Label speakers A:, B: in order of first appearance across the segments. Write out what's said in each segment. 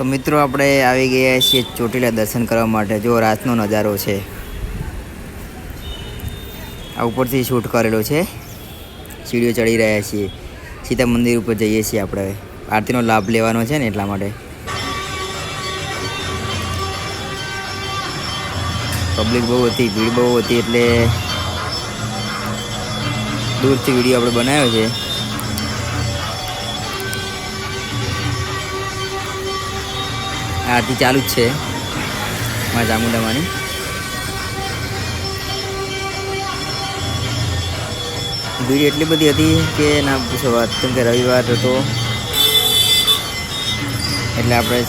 A: તો મિત્રો, આપણે આવી ગયા છીએ ચોટીલા દર્શન કરવા માટે. જો રાતનો નજારો છે, આ ઉપરથી શૂટ કરેલો છે. સીડીઓ ચડી રહ્યા છીએ. સીતા મંદિર ઉપર જઈએ છીએ આપણે. આરતીનો લાભ લેવાનો છે ને એટલા માટે. પબ્લિક બહુ હતી, ભીડ બહુ હતી એટલે દૂરથી વીડિયો આપણે બનાવ્યો છે. આરતી ચાલુ જ છે. મારા ચામુંડામાંની. ભીડ એટલી બધી હતી કે ના પૂછો વાત. કેમ કે રવિવાર હતો. એટલે આપણે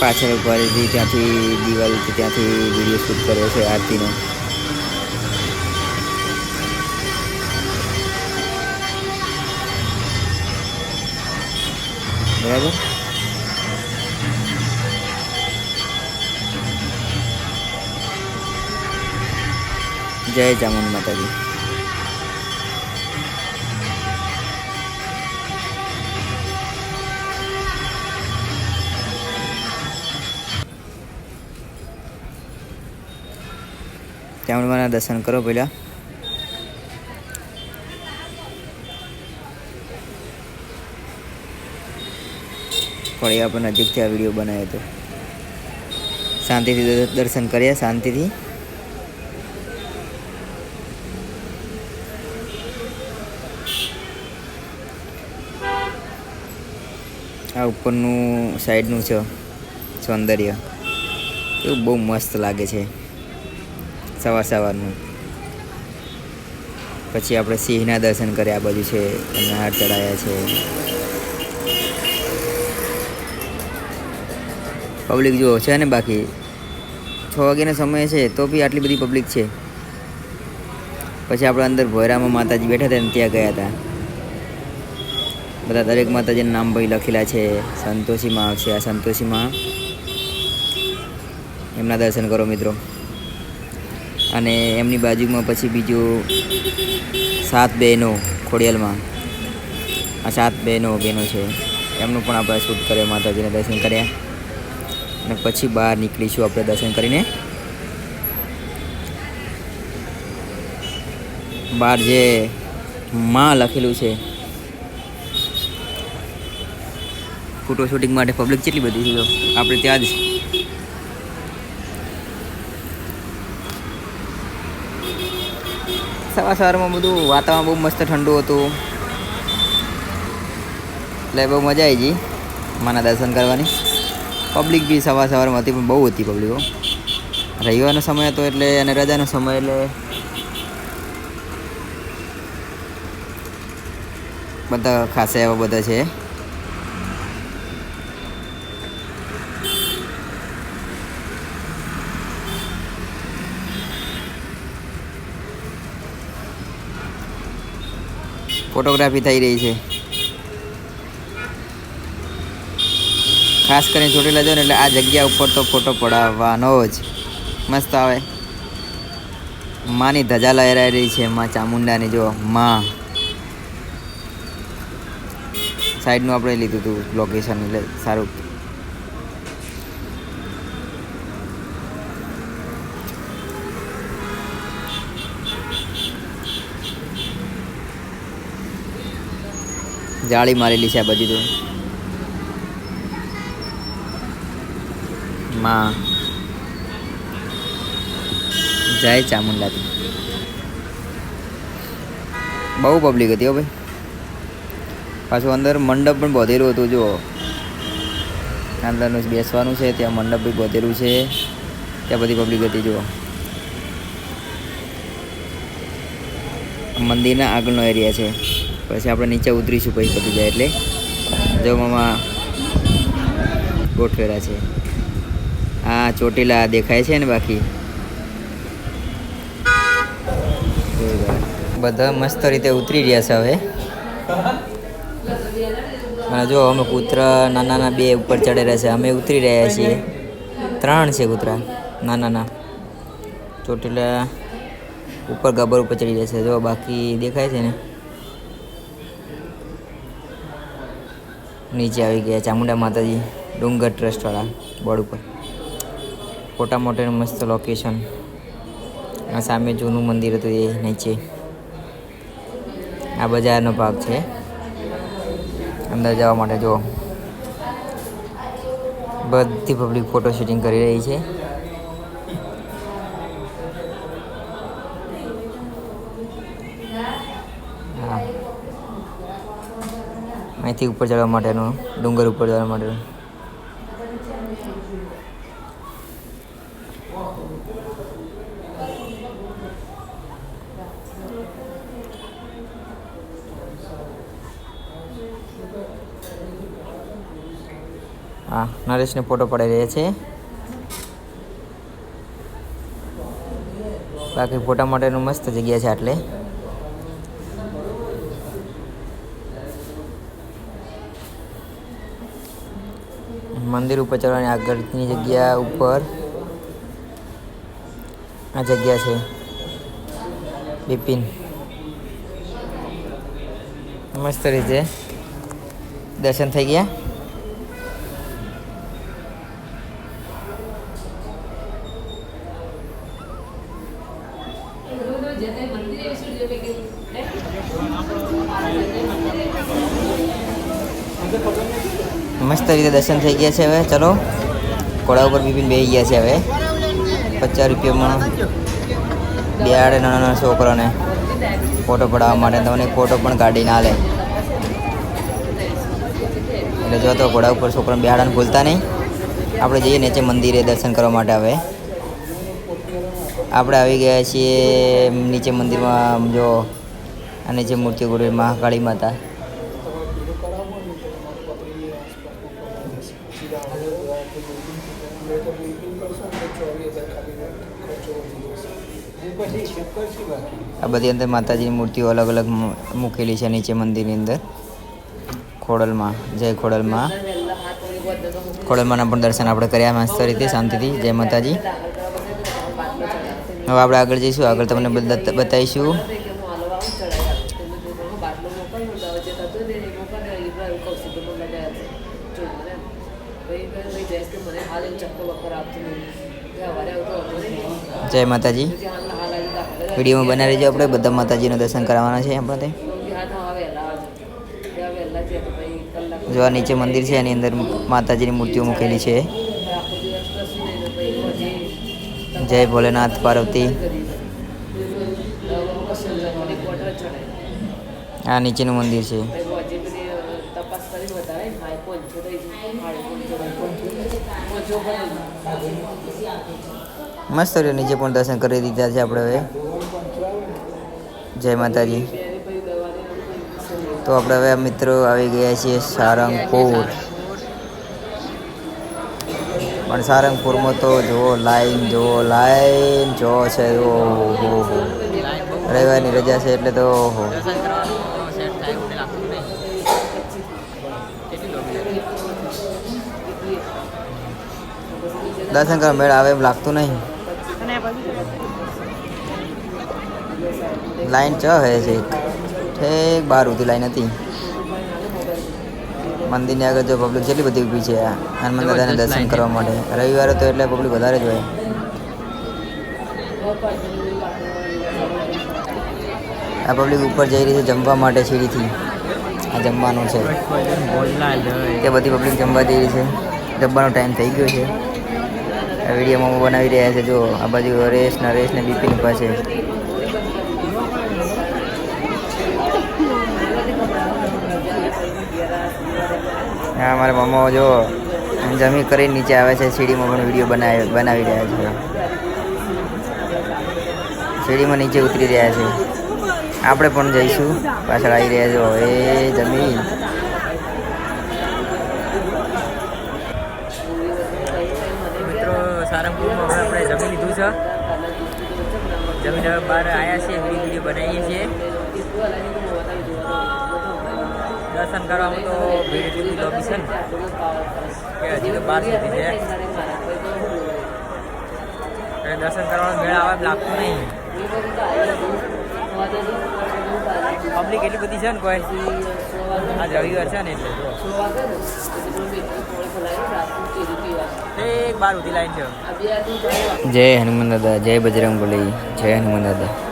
A: પાછળ ફરીથી ત્યાંથી દિવાળી ત્યાંથી વીડિયો શૂટ કર્યો છે આરતીનો. બરાબર? જય ચામુંડ માતાજી. ચામુંડમાના દર્શન કરો પહેલાં. ફરી આપણે નજીકથી આ વીડિયો બનાવ્યો હતો. શાંતિથી દર્શન કર્યા, શાંતિથી. આ ઉપરનું સાઈડનું છે, સૌંદર્ય. એવું બહુ મસ્ત લાગે છે, સવાર સવારનું. પછી આપણે સિંહના દર્શન કર્યા, આ બાજુ છે, અને હાર ચડાયા છે. પબ્લિક જુઓ, છે ને બાકી? છ વાગ્યાનો સમય છે, તો બી આટલી બધી પબ્લિક છે. પછી આપણે અંદર ભોયરામાં માતાજી બેઠા હતા ને ત્યાં ગયા હતા. બધા દરેક માતાજીના નામ ભાઈ લખેલા છે. સંતોષીમાં આવશે આ સંતોષીમાં. એમના દર્શન કરો મિત્રો. અને એમની બાજુમાં પછી બીજું સાત બહેનો ખોડિયાલમાં. આ સાત બહેનો બહેનો છે. એમનું પણ આપણે શૂટ કર્યા, માતાજીના દર્શન કર્યા. અને પછી બહાર નીકળીશું આપણે દર્શન કરીને. બહાર જે માં લખેલું છે ફોટો શૂટિંગ માટે પબ્લિક કેટલી બધી છે આપણે ત્યાં જ સવાર સવારમાં બધું વાતાવરણ બહુ મસ્ત ઠંડુ હતું. એટલે બહુ મજા આવી ગઈ માના દર્શન કરવાની. પબ્લિક બી સવાર સવારમાં હતી પણ બહુ હતી પબ્લિકો રવિવારનો સમય હતો એટલે અને રજાનો સમય એટલે બધા ખાસા એવા બધા છે. ફોટોગ્રાફી થઈ રહી છે. ખાસ કરીને ચોટીલા જાઓ ને એટલે આ જગ્યા ઉપર તો ફોટો પડાવવાનો જ. મસ્ત આવે. માની ધજા લહેરાઈ રહી છે માં ચામુંડાની, જો માં. સાઈડનું આપણે લીધું હતું લોકેશન એટલે સારું. જાળી મારેલી છે બાજુ તો. માં. જય ચામુંડાથી. બહુ પબ્લિક હતી હો ભાઈ. પાછું અંદર મંડપ પણ બોધેલું હતું, જુઓ. અંદરનું બેસવાનું છે, ત્યાં મંડપ બી બોધેલું છે. ત્યાં બધી પબ્લિક હતી, જુઓ. મંદિરના આગળનો એરિયા છે. પછી આપણે નીચે ઉતરીશું પછી પતી જાય એટલે. જો મામા ગોઠવેલા છે. આ ચોટીલા દેખાય છે ને બાકી? બધા મસ્ત રીતે ઉતરી રહ્યા છે હવે. અને જો અમે કૂતરા નાના નાના બે ઉપર ચડેલા છે. અમે ઉતરી રહ્યા છીએ. ત્રણ છે કૂતરા નાના નાના ચોટીલા ઉપર ગબર ઉપર ચડી રહ્યા છે. જો બાકી દેખાય છે ને? નીચે આવી ગયા ચામુંડા માતાજી ડુંગર ટ્રસ્ટવાળા બોર્ડ ઉપર. મોટા મોટા મસ્ત લોકેશન આ સામે જૂનું મંદિર હતું એ નીચે. આ બજારનો ભાગ છે. અંદર જવા માટે જો બધી પબ્લિક ફોટો શૂટિંગ કરી રહી છે. અહીંથી ઉપર ચડવા માટેનું, ડુંગર ઉપર જવા માટેનું. હા, નરેશને ફોટો પડાવી રહ્યા છે. બાકી ફોટા માટેનું મસ્ત જગ્યા છે આટલે. મંદિર ઉપર ચડવાની આગળની જગ્યા ઉપર આ જગ્યા છે. બિપિન. મસ્ત રીતે દર્શન થઈ ગયા. મસ્ત રીતે દર્શન થઈ ગયા છે હવે. ચલો, ઘોડા ઉપર બિપિન બેસી ગયા છે હવે. પચાસ રૂપિયામાં બિહાડે નાના નાના છોકરાને. ફોટો પડાવવા માટે. તમને ફોટો પણ કાઢી ના લે એટલે જો તો ઘોડા ઉપર છોકરાને બિયાડાને ભૂલતા નહીં. આપણે જઈએ નીચે મંદિરે દર્શન કરવા માટે હવે. આપણે આવી ગયા છીએ નીચે મંદિરમાં, જો, આ નીચે મૂર્તિ ગુરુ મહાકાળી માતા. આ બધી અંદર માતાજીની મૂર્તિઓ અલગ અલગ મૂકેલી છે નીચે મંદિરની અંદર. ખોડલમાં જય ખોડલમાં. ખોડલમાંના પણ દર્શન આપણે કર્યા મસ્ત રીતે શાંતિથી. જય માતાજી. હવે આપણે આગળ જઈશું. આગળ તમને બધા બતાવીશું. જય માતાજી. વિડીયોમાં બનાવી રહેજો આપણે. બધા માતાજીના દર્શન કરાવવાના છે આપણે જો આ નીચે મંદિર છે, એની અંદર માતાજીની મૂર્તિઓ મૂકેલી છે. જય ભોલેનાથ પાર્વતી. આ નીચેનું મંદિર છે.
B: તપાસ
A: મસ્ત રહ્યો નીચે પણ દર્શન કરી દીધા છે આપણે હવે. જય માતાજી. તો આપણે હવે મિત્રો આવી ગયા છીએ સારંગપુર. પણ સારંગપુરમાં તો જુઓ, લાઈન જુઓ, લાઈન જો છે જુઓ હો હો. રવિવારની રજા છે એટલે તો ઓહો દર્શન કરવા મેળ આવે એમ લાગતું નહીં. લાઈન ચ હે છે એક. ઠેક બાર સુધી લાઈન હતી. મંદિરની આગળ જો પબ્લિક જેટલી બધી ઊભી છે હનુમાન દાદાને દર્શન કરવા માટે. રવિવારે તો એટલે પબ્લિક વધારે જ હોય. આ પબ્લિક ઉપર જઈ રહી છે જમવા માટે સીડીથી. આ જમવાનું છે. તે બધી પબ્લિક જમવા જઈ રહી છે. જમવાનો ટાઈમ થઈ ગયો છે. આ વિડીયોમાં બનાવી રહ્યા છે જો આ બાજુ હરેશ નરેશ ને બિપિન પાસે. હા, મારા મમ્મા જો જમી કરીને નીચે આવે છે, સીડીમાં પણ વીડિયો બનાવી બનાવી રહ્યા છે. સીડીમાં નીચે ઉતરી રહ્યા છે. આપણે પણ જઈશું. પાછળ આવી રહ્યા છો. એ જમી. મિત્રો, સારંગપુરમાં આપણે જમી લીધું છે. જમીન હવે બહાર આવ્યા છીએ. વીડિયો બનાવીએ છીએ. દર્શન કરવામાં તો ભીડ બધી લોબી છે ને. હજી તો બાર સુધી છે. એટલે દર્શન કરવાનો મેળ આવે લાગતું નહીં. પબ્લિક એટલી બધી છે ને કોઈ? આ રવિવાર છે ને એટલે.
C: એક બાર સુધી લાઈન છે.
A: જય હનુમાન દાદા, જય બજરંગ બોલી જય હનુમાન દાદા.